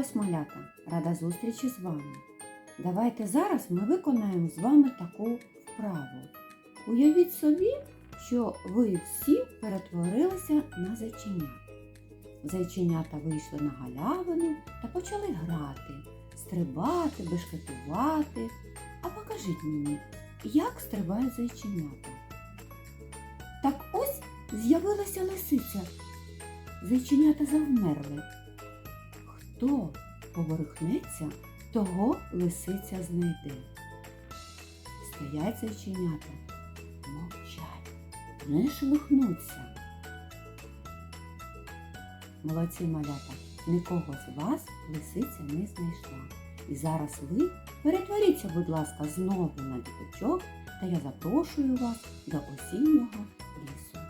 вас, малята! Рада зустрічі з вами. Давайте зараз ми виконаємо з вами таку вправу. Уявіть собі, що ви всі перетворилися на зайченят. Зайченята вийшли на галявину та почали грати, стрибати, бешкетувати. А покажіть мені, як стрибають зайченята. Так ось з'явилася лисиця. Зайченята завмерли. Хто поворухнеться, того лисиця знайде. Стоять зайченята, мовчать, не шелухнуться. Молодці малята, нікого з вас лисиця не знайшла. І зараз ви перетворіться, будь ласка, знову на діточок, та я запрошую вас до осіннього лісу.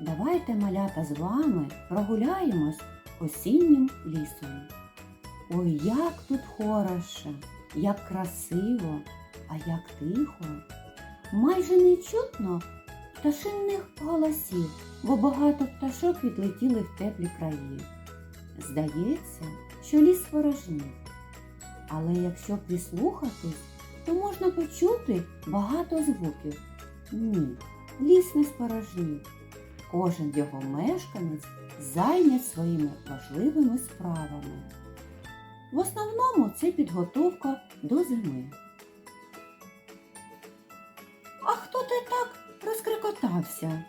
Давайте, малята, з вами прогуляємось осіннім лісом. Ой, як тут хороше, як красиво, а як тихо. Майже не чутно пташинних голосів, бо багато пташок відлетіли в теплі краї. Здається, що ліс ворожнів. Але якщо прислухатись, то можна почути багато звуків. Ні, ліс не спорожнів. Кожен його мешканець зайнят своїми важливими справами. В основному це підготовка до зими. А хто ти так розкрикотався?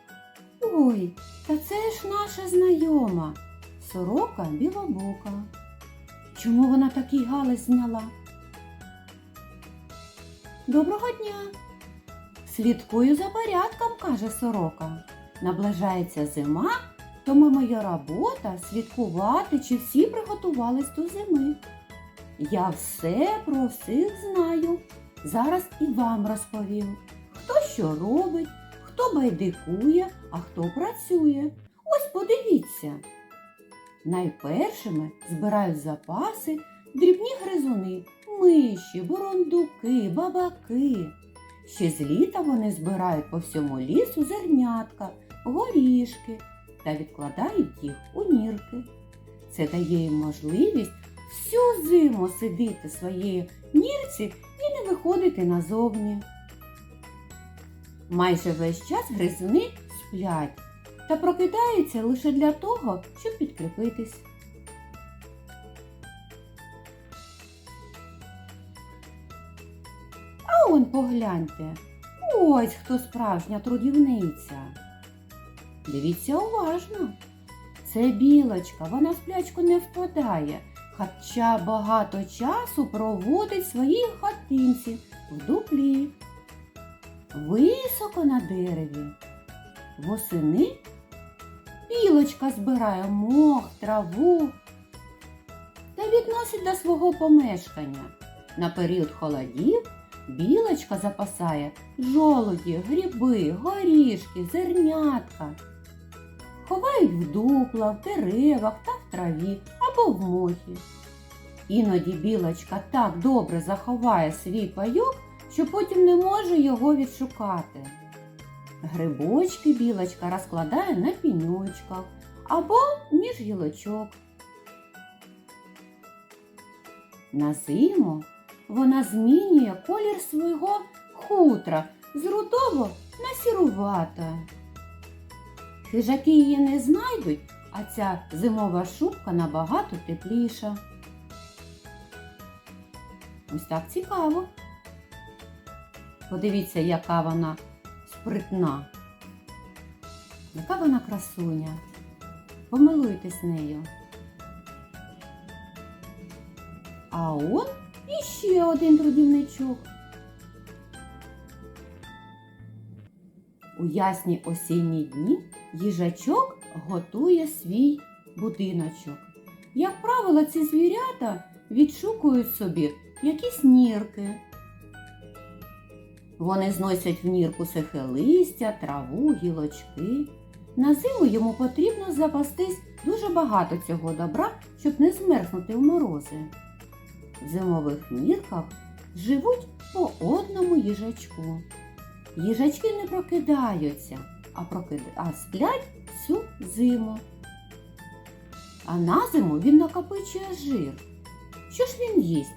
Ой, та це ж наша знайома, сорока білобока. Чому вона такий галас зняла? Доброго дня! Слідкую за порядком, каже сорока. Наближається зима, тому моя робота слідкувати, чи всі приготувались до зими. Я все про всіх знаю. Зараз і вам розповім, хто що робить, хто байдикує, а хто працює. Ось подивіться. Найпершими збирають запаси дрібні гризуни, миші, бурундуки, бабаки. Ще з літа вони збирають по всьому лісу зернятка, горішки та відкладають їх у нірки. Це дає їм можливість всю зиму сидіти в своїй нірці і не виходити назовні. Майже весь час гризуни сплять та прокидаються лише для того, щоб підкріпитись. А он погляньте, ось хто справжня трудівниця. Дивіться уважно. Це білочка, вона в сплячку не впадає, хоча багато часу проводить в своїй хатинці в дуплі. Високо на дереві. Восени білочка збирає мох, траву та відносить до свого помешкання. На період холодів білочка запасає жолуді, гриби, горішки, зернятка. Ховають в дуплах, в деревах та в траві або в мохі. Іноді білочка так добре заховає свій пайок, що потім не може його відшукати. Грибочки білочка розкладає на піньочках або між гілочок. На зиму вона змінює колір свого хутра з рудого на сірувате. Хижаки її не знайдуть, а ця зимова шубка набагато тепліша. Ось так цікаво. Подивіться, яка вона спритна. Яка вона красуня. Помилуйтесь нею. А он іще один трудівничок. У ясні осінні дні їжачок готує свій будиночок. Як правило, ці звірята відшукують собі якісь нірки. Вони зносять в нірку сухе листя, траву, гілочки. На зиму йому потрібно запастись дуже багато цього добра, щоб не змерзнути в морози. В зимових нірках живуть по одному їжачку. Їжачки не прокидаються, а, прокид... а сплять всю зиму. А на зиму він накопичує жир. Що ж він їсть?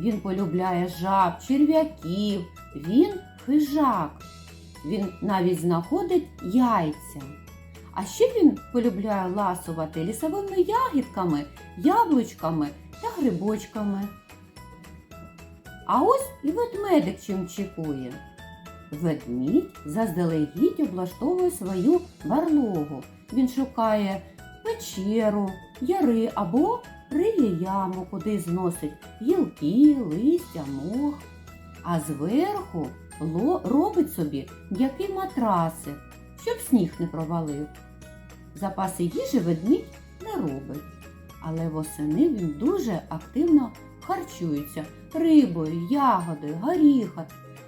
Він полюбляє жаб, черв'яків, він хижак. Він навіть знаходить яйця. А ще він полюбляє ласувати лісовими ягідками, яблучками та грибочками. А ось і ведмедик чим чекує. Ведмідь заздалегідь облаштовує свою барлогу. Він шукає печеру, яри або риє яму, куди зносить гілки, листя, мох. А зверху робить собі м'який матрасик, щоб сніг не провалив. Запаси їжі ведмідь не робить, але восени він дуже активно харчується рибою, ягодою, горіхом,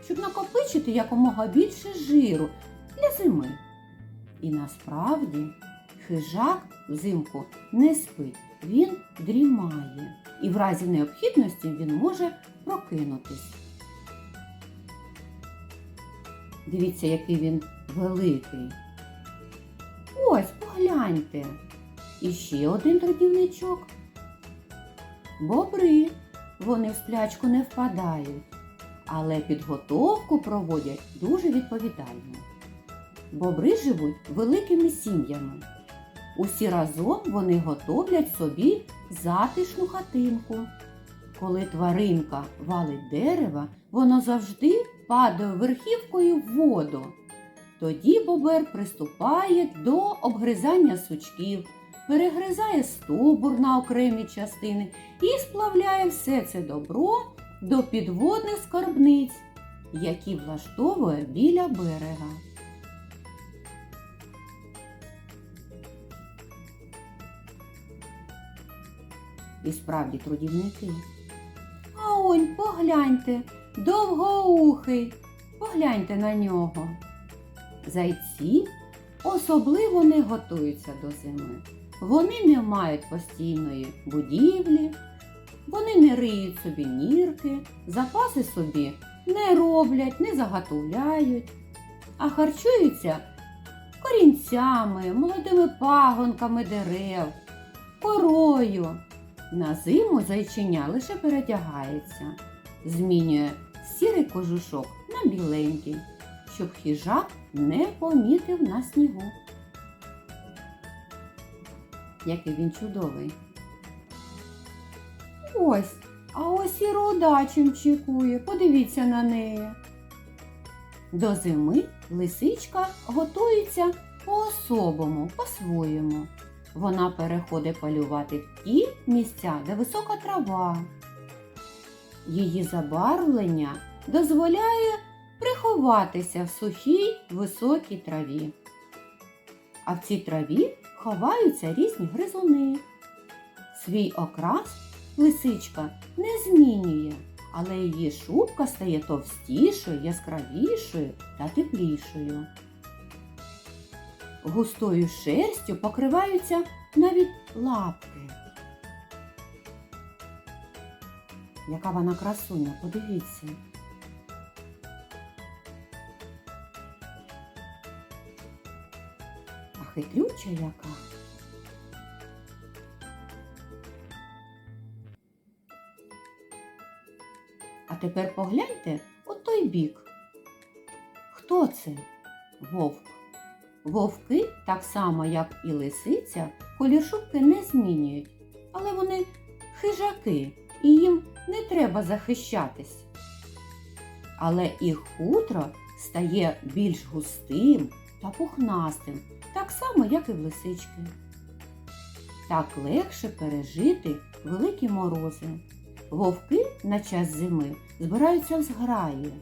щоб накопичити якомога більше жиру для зими. І насправді хижак взимку не спить, він дрімає, і в разі необхідності він може прокинутись. Дивіться, який він великий. Ось, погляньте. І ще один трудівничок. Бобри. Вони в сплячку не впадають, але підготовку проводять дуже відповідально. Бобри живуть великими сім'ями. Усі разом вони готовлять собі затишну хатинку. Коли тваринка валить дерева, воно завжди падає верхівкою в воду. Тоді бобер приступає до обгризання сучків, перегризає стовбур на окремі частини і сплавляє все це добро до підводних скарбниць, які влаштовує біля берега. І справді трудівники. А онь, погляньте, довгоухий, погляньте на нього. Зайці особливо не готуються до зими. Вони не мають постійної будівлі, вони не риють собі нірки, запаси собі не роблять, не заготовляють, а харчуються корінцями, молодими пагонками дерев, корою. На зиму зайчиня лише передягається, змінює сірий кожушок на біленький, щоб хижак не помітив на снігу. Який він чудовий. Ось, а ось і руда чим чекує. Подивіться на неї. До зими лисичка готується по-особому, по-своєму. Вона переходить полювати в ті місця, де висока трава. Її забарвлення дозволяє приховатися в сухій високій траві. А в цій траві ховаються різні гризуни. Свій окрас лисичка не змінює, але її шубка стає товстішою, яскравішою та теплішою. Густою шерстю покриваються навіть лапки. Яка вона красуня, подивіться. А хитрюча яка. Тепер погляньте у той бік. Хто це? Вовк. Вовки, так само як і лисиця, колір шубки не змінюють, але вони хижаки і їм не треба захищатись. Але їх хутро стає більш густим та пухнастим, так само, як і в лисички. Так легше пережити великі морози. Вовки на час зими збираються в зграї,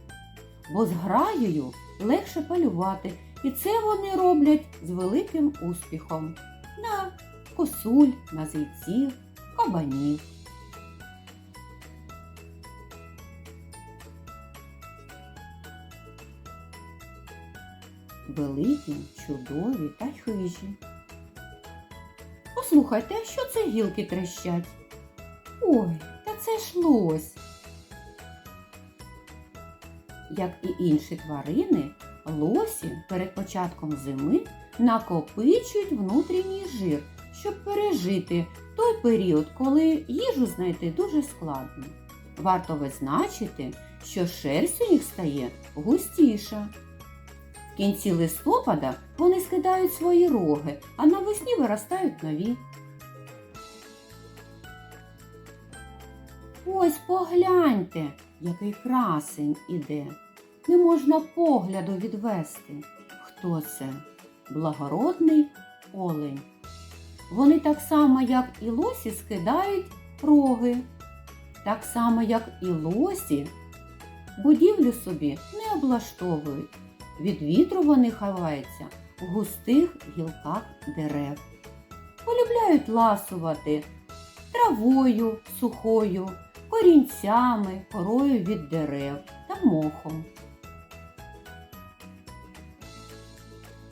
бо зграєю легше полювати, і це вони роблять з великим успіхом на косуль, на зайців, кабанів. Великі, чудові та хижі. Послухайте, що це гілки трещать? Ой, та це ж лось. Як і інші тварини, лосі перед початком зими накопичують внутрішній жир, щоб пережити той період, коли їжу знайти дуже складно. Варто визначити, що шерсть у них стає густіша. В кінці листопада вони скидають свої роги, а навесні виростають нові. Ось погляньте, який красень іде. Не можна погляду відвести. Хто це? Благородний олень. Вони так само, як і лосі, скидають роги. Так само, як і лосі, будівлю собі не облаштовують. Від вітру вони ховаються в густих гілках дерев. Полюбляють ласувати травою сухою, корінцями, корою від дерев та мохом.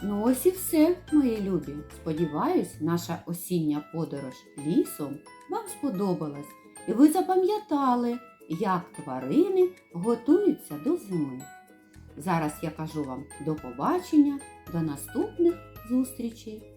Ну ось і все, мої любі. Сподіваюсь, наша осіння подорож лісом вам сподобалась, і ви запам'ятали, як тварини готуються до зими. Зараз я кажу вам до побачення, до наступних зустрічей!